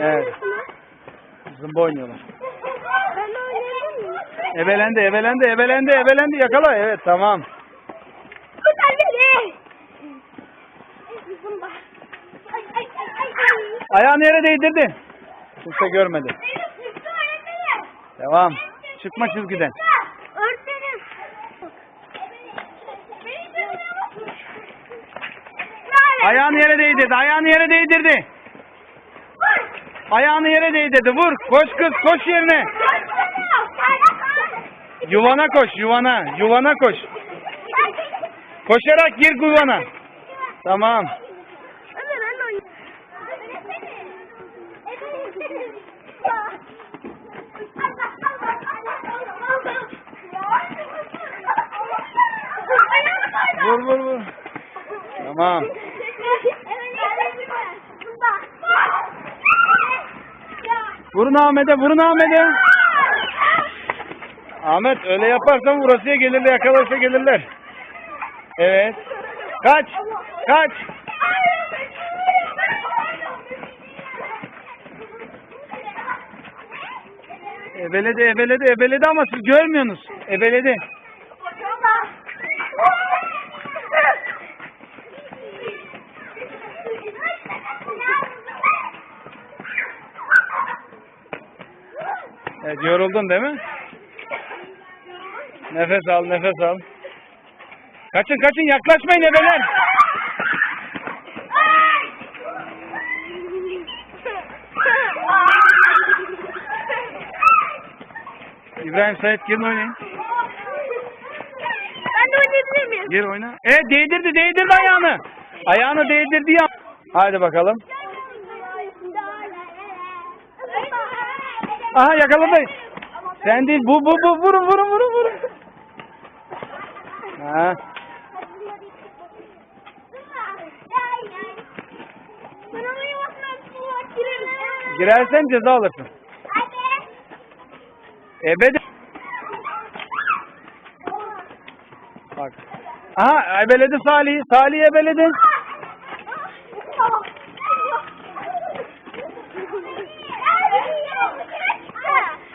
Evet. Zımba oynuyorlar. Ben oynayabilir miyim? Ebelendi, ebelendi, ebelendi, ebelendi. Yakala. Evet, tamam. Kurtar beni. Zımba. Ay ay ay ay. ay. Ayağını yere değdirdi. Kimse görmedi. Benim üstü öğretmenim. Devam. Çıkma çizgiden. Öğretmenim. Ayağını yere değdirdi, ayağını yere değdirdi. Ayağını yere değdirdi. Vur. Koş kız, koş yerine. Yuvana koş, yuvana. Yuvana koş. Koşarak gir yuvana. Tamam. Vur vur vur. Tamam. Vurun Ahmet'e, vurun Ahmet'e. Ahmet öyle yaparsan burasıya gelirler, yakalarsa gelirler. Evet. Kaç. Kaç. Ebeledi, ebeledi, ebeledi ama siz görmüyorsunuz. Ebeledi. Evet, yoruldun değil mi? Nefes al, nefes al. Kaçın, kaçın, yaklaşmayın ebeler. İbrahim Sait girin oynayın. Ben de oynayabilir miyim? Gir oyna. Evet değdirdi, değdirdi ayağını. Ayağını değdirdi ya. Hadi bakalım. Aha yakaladı. Sen değil, bu, bu, bu. Vurun, vurun, vurun, vurun. Ha. Girersen ceza alırsın. Ebe de... Bak. Aha ebeledi Salih. Salih ebeledi.